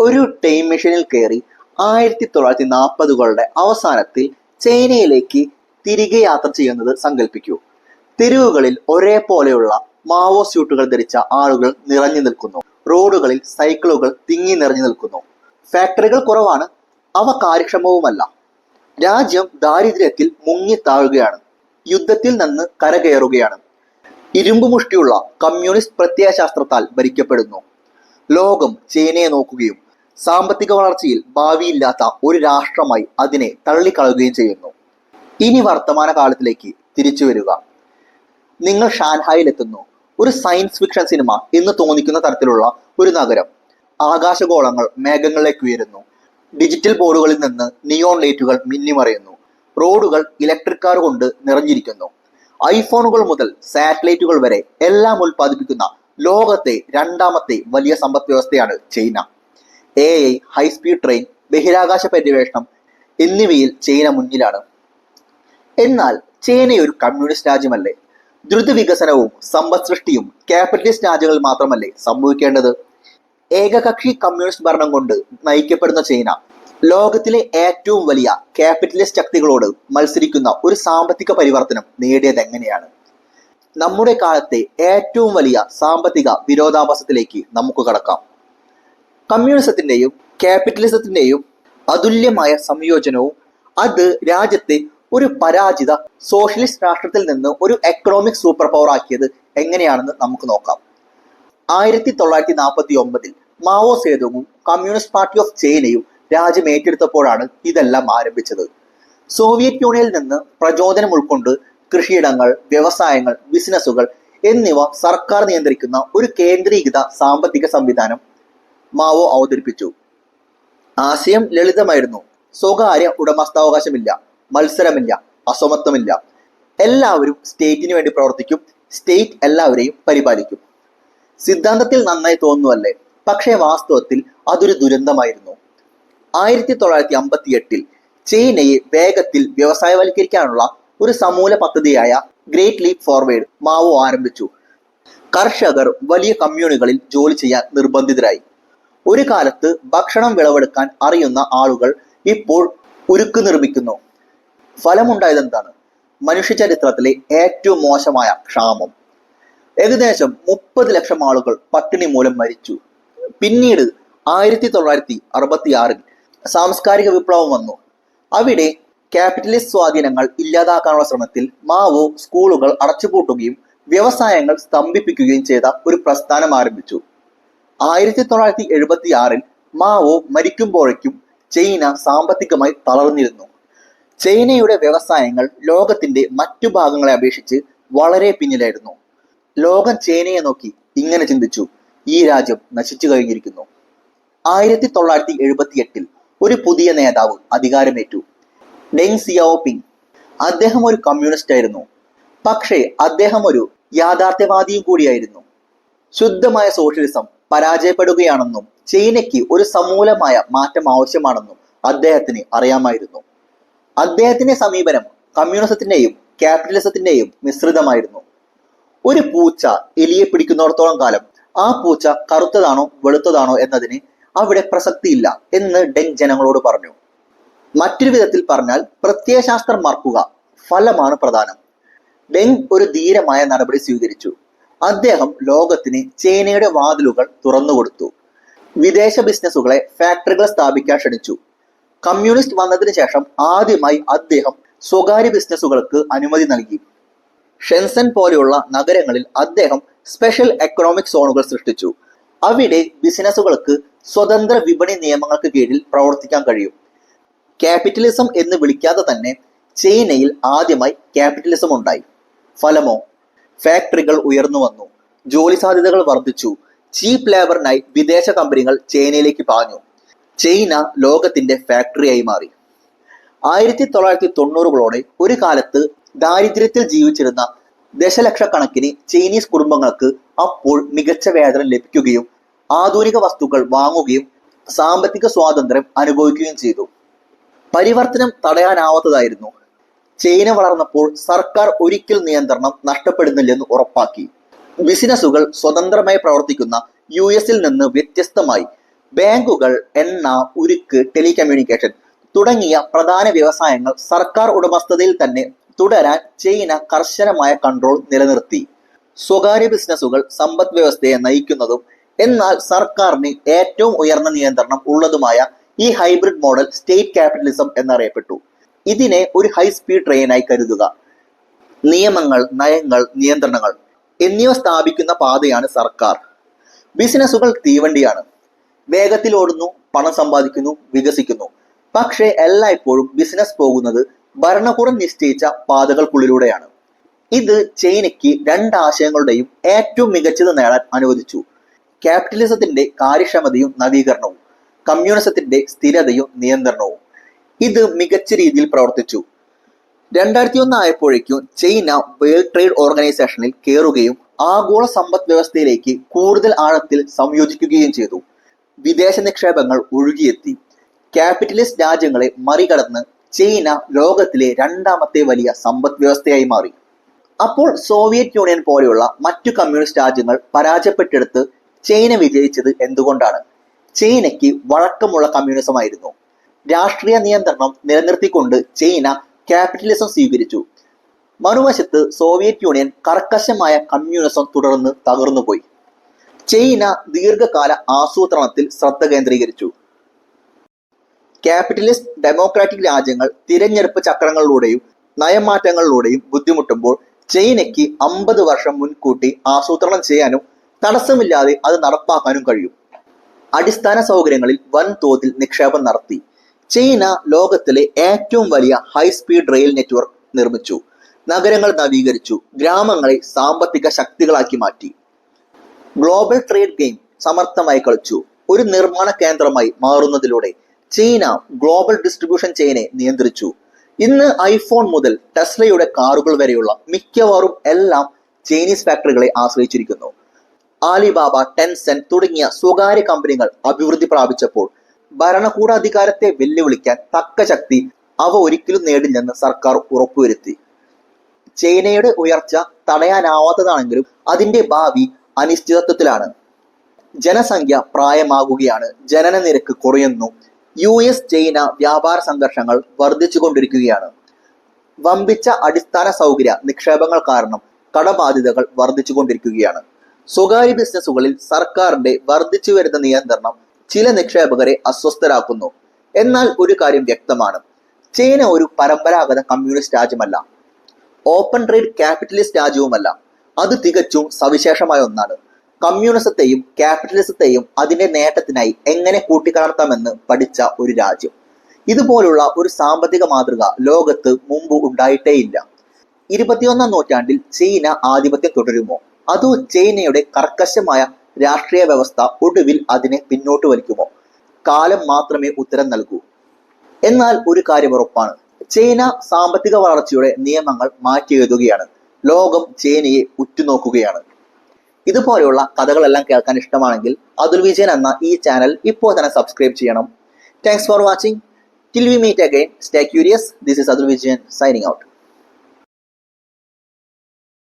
ഒരു ടൈം മെഷീനിൽ കയറി ആയിരത്തി തൊള്ളായിരത്തി നാൽപ്പതുകളുടെ അവസാനത്തിൽ ചൈനയിലേക്ക് തിരികെ യാത്ര ചെയ്യുന്നത് സങ്കല്പിക്കൂ തെരുവുകളിൽ ഒരേപോലെയുള്ള മാവോ സ്യൂട്ടുകൾ ധരിച്ച ആളുകൾ നിറഞ്ഞു നിൽക്കുന്നു. റോഡുകളിൽ സൈക്കിളുകൾ തിങ്ങി നിറഞ്ഞു നിൽക്കുന്നു. ഫാക്ടറികൾ കുറവാണ് അവ കാര്യക്ഷമവുമല്ല. രാജ്യം ദാരിദ്ര്യത്തിൽ മുങ്ങി താഴുകയാണ്. യുദ്ധത്തിൽ നിന്ന് കരകയറുകയാണ്. ഇരുമ്പുമുഷ്ടിയുള്ള കമ്മ്യൂണിസ്റ്റ് പ്രത്യയശാസ്ത്രത്താൽ ഭരിക്കപ്പെടുന്നു. ലോകം ചൈനയെ നോക്കുകയും സാമ്പത്തിക വളർച്ചയിൽ ഭാവിയില്ലാത്ത ഒരു രാഷ്ട്രമായി അതിനെ തള്ളിക്കളയുകയും ചെയ്യുന്നു. ഇനി വർത്തമാന കാലത്തിലേക്ക് തിരിച്ചു വരിക. നിങ്ങൾ ഷാൻഹായിലെത്തുന്നു. ഒരു സയൻസ് ഫിക്ഷൻ സിനിമ എന്ന് തോന്നിക്കുന്ന തരത്തിലുള്ള ഒരു നഗരം. ആകാശഗോളങ്ങൾ മേഘങ്ങളിലേക്ക് ഉയരുന്നു. ഡിജിറ്റൽ ബോർഡുകളിൽ നിന്ന് നിയോൺ ലൈറ്റുകൾ മിന്നിമറയുന്നു. റോഡുകൾ ഇലക്ട്രിക് കാർ കൊണ്ട് നിറഞ്ഞിരിക്കുന്നു. ഐഫോണുകൾ മുതൽ സാറ്റലൈറ്റുകൾ വരെ എല്ലാം ഉൽപ്പാദിപ്പിക്കുന്ന ലോകത്തെ രണ്ടാമത്തെ വലിയ സമ്പദ് വ്യവസ്ഥയാണ് China. A I high speed train ബഹിരാകാശ പര്യവേഷണം എന്നിവയിൽ ചൈന മുന്നിലാണ്. എന്നാൽ ചൈന ഒരു കമ്മ്യൂണിസ്റ്റ് രാജ്യമല്ലേ? ദ്രുത വികസനവും സമ്പദ് സൃഷ്ടിയും ക്യാപിറ്റലിസ്റ്റ് രാജ്യങ്ങളിൽ മാത്രമല്ലേ സംഭവിക്കേണ്ടത്? ഏകകക്ഷി കമ്മ്യൂണിസ്റ്റ് ഭരണം കൊണ്ട് നയിക്കപ്പെടുന്ന ചൈന ലോകത്തിലെ ഏറ്റവും വലിയ ക്യാപിറ്റലിസ്റ്റ് ശക്തികളോട് മത്സരിക്കുന്ന ഒരു സാമ്പത്തിക പരിവർത്തനം നേടിയത് എങ്ങനെയാണ്? നമ്മുടെ കാലത്തെ ഏറ്റവും വലിയ സാമ്പത്തിക വിരോധാഭാസത്തിലേക്ക് നമുക്ക് കടക്കാം. കമ്മ്യൂണിസത്തിന്റെയും ക്യാപിറ്റലിസത്തിന്റെയും അതുല്യമായ സംയോജനവും അത് രാജ്യത്തെ ഒരു പരാജിത സോഷ്യലിസ്റ്റ് രാഷ്ട്രത്തിൽ നിന്ന് ഒരു എക്കണോമിക് സൂപ്പർ പവർ ആക്കിയത് എങ്ങനെയാണെന്ന് നമുക്ക് നോക്കാം. ആയിരത്തി തൊള്ളായിരത്തി നാൽപ്പത്തി ഒമ്പതിൽ മാവോ സേതുവും കമ്മ്യൂണിസ്റ്റ് പാർട്ടി ഓഫ് ചൈനയും രാജ്യം ഏറ്റെടുത്തപ്പോഴാണ് ഇതെല്ലാം ആരംഭിച്ചത്. സോവിയറ്റ് യൂണിയനിൽ നിന്ന് പ്രചോദനം ഉൾക്കൊണ്ട് കൃഷിയിടങ്ങൾ വ്യവസായങ്ങൾ ബിസിനസ്സുകൾ എന്നിവ സർക്കാർ നിയന്ത്രിക്കുന്ന ഒരു കേന്ദ്രീകൃത സാമ്പത്തിക സംവിധാനം മാവോ അവതരിപ്പിച്ചു. ആശയം ലളിതമായിരുന്നു. സ്വകാര്യ ഉടമസ്ഥാവകാശമില്ല മത്സരമില്ല അസമത്വമില്ല. എല്ലാവരും സ്റ്റേറ്റിന് വേണ്ടി പ്രവർത്തിക്കും സ്റ്റേറ്റ് എല്ലാവരെയും പരിപാലിക്കും. സിദ്ധാന്തത്തിൽ നന്നായി തോന്നുന്നുവല്ലേ പക്ഷേ വാസ്തവത്തിൽ അതൊരു ദുരന്തമായിരുന്നു. ആയിരത്തി തൊള്ളായിരത്തി അമ്പത്തി എട്ടിൽ ചൈനയെ വേഗത്തിൽ വ്യവസായവൽക്കരിക്കാനുള്ള ഒരു സമൂല പദ്ധതിയായ ഗ്രേറ്റ് ലീപ് ഫോർവേഡ് മാവോ ആരംഭിച്ചു. കർഷകർ വലിയ കമ്മ്യൂണുകളിൽ ജോലി ചെയ്യാൻ നിർബന്ധിതരായി. ഒരു കാലത്ത് ഭക്ഷണം വിളവെടുക്കാൻ അറിയുന്ന ആളുകൾ ഇപ്പോൾ ഉരുക്ക് നിർമ്മിക്കുന്നു. ഫലമുണ്ടായതെന്താണ്? മനുഷ്യ ചരിത്രത്തിലെ ഏറ്റവും മോശമായ ക്ഷാമം. ഏകദേശം മുപ്പത് ലക്ഷം ആളുകൾ പട്ടിണി മൂലം മരിച്ചു. പിന്നീട് ആയിരത്തി തൊള്ളായിരത്തി അറുപത്തി ആറിൽ സാംസ്കാരിക വിപ്ലവം വന്നു. അവിടെ ക്യാപിറ്റലിസ്റ്റ് സ്വാധീനങ്ങൾ ഇല്ലാതാക്കാനുള്ള ശ്രമത്തിൽ മാവോ സ്കൂളുകൾ അടച്ചുപൂട്ടുകയും വ്യവസായങ്ങൾ സ്തംഭിപ്പിക്കുകയും ചെയ്ത ഒരു പ്രസ്ഥാനം ആരംഭിച്ചു. ആയിരത്തി തൊള്ളായിരത്തി എഴുപത്തി ആറിൽ മാവോ മരിക്കുമ്പോഴേക്കും ചൈന സാമ്പത്തികമായി തളർന്നിരുന്നു. ചൈനയുടെ വ്യവസായങ്ങൾ ലോകത്തിന്റെ മറ്റു ഭാഗങ്ങളെ അപേക്ഷിച്ച് വളരെ പിന്നിലായിരുന്നു. ലോകം ചൈനയെ നോക്കി ഇങ്ങനെ ചിന്തിച്ചു ഈ രാജ്യം നശിച്ചു കഴിഞ്ഞിരിക്കുന്നു. ആയിരത്തി തൊള്ളായിരത്തി എഴുപത്തി എട്ടിൽ ഒരു പുതിയ നേതാവ് അധികാരമേറ്റു ഡെങ് സിയാവോപിങ്. അദ്ദേഹം ഒരു കമ്മ്യൂണിസ്റ്റ് ആയിരുന്നു. പക്ഷേ അദ്ദേഹം ഒരു യാഥാർത്ഥ്യവാദിയും കൂടിയായിരുന്നു. ശുദ്ധമായ സോഷ്യലിസം പരാജയപ്പെടുകയാണെന്നും ചൈനയ്ക്ക് ഒരു സമൂലമായ മാറ്റം ആവശ്യമാണെന്നും അദ്ദേഹത്തിന് അറിയാമായിരുന്നു. അദ്ദേഹത്തിന്റെ സമീപനം കമ്മ്യൂണിസത്തിന്റെയും ക്യാപിറ്റലിസത്തിന്റെയും മിശ്രിതമായിരുന്നു. ഒരു പൂച്ച എലിയെ പിടിക്കുന്നിടത്തോളം കാലം ആ പൂച്ച കറുത്തതാണോ വെളുത്തതാണോ എന്നതിന് അവിടെ പ്രസക്തിയില്ല എന്ന് ഡെങ് ജനങ്ങളോട് പറഞ്ഞു. മറ്റൊരു വിധത്തിൽ പറഞ്ഞാൽ പ്രത്യയശാസ്ത്രം മറക്കുക ഫലമാണ് പ്രധാനം. ഡെങ് ഒരു ധീരമായ നടപടി സ്വീകരിച്ചു. അദ്ദേഹം ലോകത്തിന് ചൈനയുടെ വാതിലുകൾ തുറന്നുകൊടുത്തു വിദേശ ബിസിനസ്സുകളെ ഫാക്ടറികൾ സ്ഥാപിക്കാൻ ക്ഷണിച്ചു. കമ്മ്യൂണിസ്റ്റ് വന്നതിന് ശേഷം ആദ്യമായി അദ്ദേഹം സ്വകാര്യ ബിസിനസ്സുകൾക്ക് അനുമതി നൽകി. ഷെൻസൻ പോലെയുള്ള നഗരങ്ങളിൽ അദ്ദേഹം സ്പെഷ്യൽ എക്കണോമിക് സോണുകൾ സൃഷ്ടിച്ചു. അവിടെ ബിസിനസ്സുകൾക്ക് സ്വതന്ത്ര വിപണി നിയമങ്ങൾക്ക് കീഴിൽ പ്രവർത്തിക്കാൻ കഴിയും. ക്യാപിറ്റലിസം എന്ന് വിളിക്കാതെ തന്നെ ചൈനയിൽ ആദ്യമായി ക്യാപിറ്റലിസം ഉണ്ടായി. ഫലമോ? ഫാക്ടറികൾ ഉയർന്നു വന്നു. ജോലി സാധ്യതകൾ വർദ്ധിച്ചു. ചീപ്പ് ലേബറിനായി വിദേശ കമ്പനികൾ ചൈനയിലേക്ക് പാഞ്ഞു. ചൈന ലോകത്തിന്റെ ഫാക്ടറിയായി മാറി. ആയിരത്തി തൊള്ളായിരത്തി തൊണ്ണൂറുകളോടെ ഒരു കാലത്ത് ദാരിദ്ര്യത്തിൽ ജീവിച്ചിരുന്ന ദശലക്ഷക്കണക്കിന് ചൈനീസ് കുടുംബങ്ങൾക്ക് അപ്പോൾ മികച്ച വേതനം ലഭിക്കുകയും ആധുനിക വസ്തുക്കൾ വാങ്ങുകയും സാമ്പത്തിക സ്വാതന്ത്ര്യം അനുഭവിക്കുകയും ചെയ്തു. പരിവർത്തനം തടയാനാവാത്തതായിരുന്നു ചൈന വളർന്നപ്പോൾ സർക്കാർ ഒരിക്കൽ നിയന്ത്രണം നഷ്ടപ്പെടുന്നില്ലെന്ന് ഉറപ്പാക്കി. ബിസിനസ്സുകൾ സ്വതന്ത്രമായി പ്രവർത്തിക്കുന്ന യു എസിൽ നിന്ന് വ്യത്യസ്തമായി ബാങ്കുകൾ എണ്ണ ഉരുക്ക് ടെലികമ്മ്യൂണിക്കേഷൻ തുടങ്ങിയ പ്രധാന വ്യവസായങ്ങൾ സർക്കാർ ഉടമസ്ഥതയിൽ തന്നെ തുടരാൻ ചൈന കർശനമായ കൺട്രോൾ നിലനിർത്തി. സ്വകാര്യ ബിസിനസ്സുകൾ സമ്പദ് വ്യവസ്ഥയെ നയിക്കുന്നതും എന്നാൽ സർക്കാരിന് ഏറ്റവും ഉയർന്ന നിയന്ത്രണം ഉള്ളതുമായ ഈ ഹൈബ്രിഡ് മോഡൽ സ്റ്റേറ്റ് ക്യാപിറ്റലിസം എന്നറിയപ്പെട്ടു. ഇതിനെ ഒരു ഹൈ സ്പീഡ് ട്രെയിനായി കരുതുക. നിയമങ്ങൾ നയങ്ങൾ നിയന്ത്രണങ്ങൾ എന്നിവ സ്ഥാപിക്കുന്ന പാതയാണ് സർക്കാർ. ബിസിനസ്സുകൾ തീവണ്ടിയാണ്. വേഗത്തിൽ ഓടുന്നു പണം സമ്പാദിക്കുന്നു വികസിക്കുന്നു. പക്ഷേ എല്ലായ്പ്പോഴും ബിസിനസ് പോകുന്നത് ഭരണകൂടം നിശ്ചയിച്ച പാതകൾക്കുള്ളിലൂടെയാണ്. ഇത് ചൈനയ്ക്ക് രണ്ട് ആശയങ്ങളുടെയും ഏറ്റവും മികച്ചത് നേടാൻ അനുവദിച്ചു. ക്യാപിറ്റലിസത്തിന്റെ കാര്യക്ഷമതയും നവീകരണവും കമ്മ്യൂണിസത്തിന്റെ സ്ഥിരതയും നിയന്ത്രണവും. ഇത് മികച്ച രീതിയിൽ പ്രവർത്തിച്ചു. രണ്ടായിരത്തി ഒന്ന് ആയപ്പോഴേക്കും ചൈന വേൾഡ് ട്രേഡ് ഓർഗനൈസേഷനിൽ കയറുകയും ആഗോള സമ്പദ് വ്യവസ്ഥയിലേക്ക് കൂടുതൽ ആഴത്തിൽ സംയോജിക്കുകയും ചെയ്തു. വിദേശ നിക്ഷേപങ്ങൾ ഒഴുകിയെത്തി. ക്യാപിറ്റലിസ്റ്റ് രാജ്യങ്ങളെ മറികടന്ന് ചൈന ലോകത്തിലെ രണ്ടാമത്തെ വലിയ സമ്പദ് വ്യവസ്ഥയായി മാറി. അപ്പോൾ സോവിയറ്റ് യൂണിയൻ പോലെയുള്ള മറ്റു കമ്മ്യൂണിസ്റ്റ് രാജ്യങ്ങൾ പരാജയപ്പെട്ടെടുത്ത് ചൈന വിജയിച്ചത് എന്തുകൊണ്ടാണ്? ചൈനയ്ക്ക് വഴക്കമുള്ള കമ്മ്യൂണിസമായിരുന്നു. രാഷ്ട്രീയ നിയന്ത്രണം നിലനിർത്തിക്കൊണ്ട് ചൈന ക്യാപിറ്റലിസം സ്വീകരിച്ചു. മറുവശത്ത് സോവിയറ്റ് യൂണിയൻ കർക്കശമായ കമ്മ്യൂണിസം തുടർന്ന് തകർന്നുപോയി ചൈന ദീർഘകാല ആസൂത്രണത്തിൽ ശ്രദ്ധ കേന്ദ്രീകരിച്ചു. ക്യാപിറ്റലിസ്റ്റ് ഡെമോക്രാറ്റിക് രാജ്യങ്ങൾ തിരഞ്ഞെടുപ്പ് ചക്രങ്ങളിലൂടെയും നയമാറ്റങ്ങളിലൂടെയും ബുദ്ധിമുട്ടുമ്പോൾ ചൈനയ്ക്ക് അമ്പത് വർഷം മുൻകൂട്ടി ആസൂത്രണം ചെയ്യാനും തടസ്സമില്ലാതെ അത് നടപ്പാക്കാനും കഴിയും. അടിസ്ഥാന സൗകര്യങ്ങളിൽ വൻതോതിൽ നിക്ഷേപം നടത്തി. ചൈന ലോകത്തിലെ ഏറ്റവും വലിയ ഹൈസ്പീഡ് റെയിൽ നെറ്റ്വർക്ക് നിർമ്മിച്ചു. നഗരങ്ങൾ നവീകരിച്ചു. ഗ്രാമങ്ങളെ സാമ്പത്തിക ശക്തികളാക്കി മാറ്റി. ഗ്ലോബൽ ട്രേഡ് ഗെയിം സമർത്ഥമായി കളിച്ചു. ഒരു നിർമ്മാണ കേന്ദ്രമായി മാറുന്നതിലൂടെ ചൈന ഗ്ലോബൽ ഡിസ്ട്രിബ്യൂഷൻ ചെയിനെ നിയന്ത്രിച്ചു. ഇന്ന് ഐഫോൺ മുതൽ ടെസ്ലയുടെ കാറുകൾ വരെയുള്ള മിക്കവാറും എല്ലാം ചൈനീസ് ഫാക്ടറികളെ ആശ്രയിച്ചിരിക്കുന്നു. ആലിബാബ ടെൻസെൻ തുടങ്ങിയ സ്വകാര്യ കമ്പനികൾ അഭിവൃദ്ധി പ്രാപിച്ചപ്പോൾ ഭരണകൂടാധികാരത്തെ വെല്ലുവിളിക്കാൻ തക്ക ശക്തി അവ ഒരിക്കലും നേടില്ലെന്ന് സർക്കാർ ഉറപ്പുവരുത്തി. ചൈനയുടെ ഉയർച്ച തടയാനാവാത്തതാണെങ്കിലും അതിന്റെ ഭാവി അനിശ്ചിതത്വത്തിലാണ്. ജനസംഖ്യ പ്രായമാകുകയാണ് ജനന നിരക്ക് കുറയുന്നു യു എസ് ചൈന വ്യാപാര സംഘർഷങ്ങൾ വർദ്ധിച്ചുകൊണ്ടിരിക്കുകയാണ്. വമ്പിച്ച അടിസ്ഥാന സൗകര്യ നിക്ഷേപങ്ങൾ കാരണം കടബാധ്യതകൾ വർദ്ധിച്ചുകൊണ്ടിരിക്കുകയാണ്. സ്വകാര്യ ബിസിനസ്സുകളിൽ സർക്കാരിന്റെ വർദ്ധിച്ചു വരുന്ന നിയന്ത്രണം ചില നിക്ഷേപകരെ അസ്വസ്ഥരാക്കുന്നു. എന്നാൽ ഒരു കാര്യം വ്യക്തമാണ്. ചൈന ഒരു പരമ്പരാഗത കമ്മ്യൂണിസ്റ്റ് രാജ്യമല്ല. ഓപ്പൺ ട്രേഡ് ക്യാപിറ്റലിസ്റ്റ് രാജ്യവുമല്ല. അത് തികച്ചും സവിശേഷമായ ഒന്നാണ്. കമ്മ്യൂണിസത്തെയും ക്യാപിറ്റലിസത്തെയും അതിന്റെ നേട്ടത്തിനായി എങ്ങനെ കൂട്ടിക്കലർത്താമെന്ന് പഠിച്ച ഒരു രാജ്യം. ഇതുപോലുള്ള ഒരു സാമ്പത്തിക മാതൃക ലോകത്ത് മുമ്പ് ഉണ്ടായിട്ടേയില്ല. ഇരുപത്തിയൊന്നാം നൂറ്റാണ്ടിൽ ചൈന ആധിപത്യം തുടരുമോ? അതോ ചൈനയുടെ കർക്കശമായ രാഷ്ട്രീയ വ്യവസ്ഥ ഒടുവിൽ അതിനെ പിന്നോട്ട് വലിക്കുമോ? കാലം മാത്രമേ ഉത്തരം നൽകൂ. എന്നാൽ ഒരു കാര്യം ഉറപ്പാണ്. ചൈന സാമ്പത്തിക വളർച്ചയുടെ നിയമങ്ങൾ മാറ്റി എഴുതുകയാണ് ലോകം ചൈനയെ ഉറ്റുനോക്കുകയാണ്. ഇതുപോലെയുള്ള കഥകളെല്ലാം കേൾക്കാൻ ഇഷ്ടമാണെങ്കിൽ അതുൽ വിജയൻ എന്ന ഈ ചാനൽ ഇപ്പോൾ തന്നെ സബ്സ്ക്രൈബ് ചെയ്യണം. Thanks for watching till we meet again stay curious this is Atul Vijayan signing out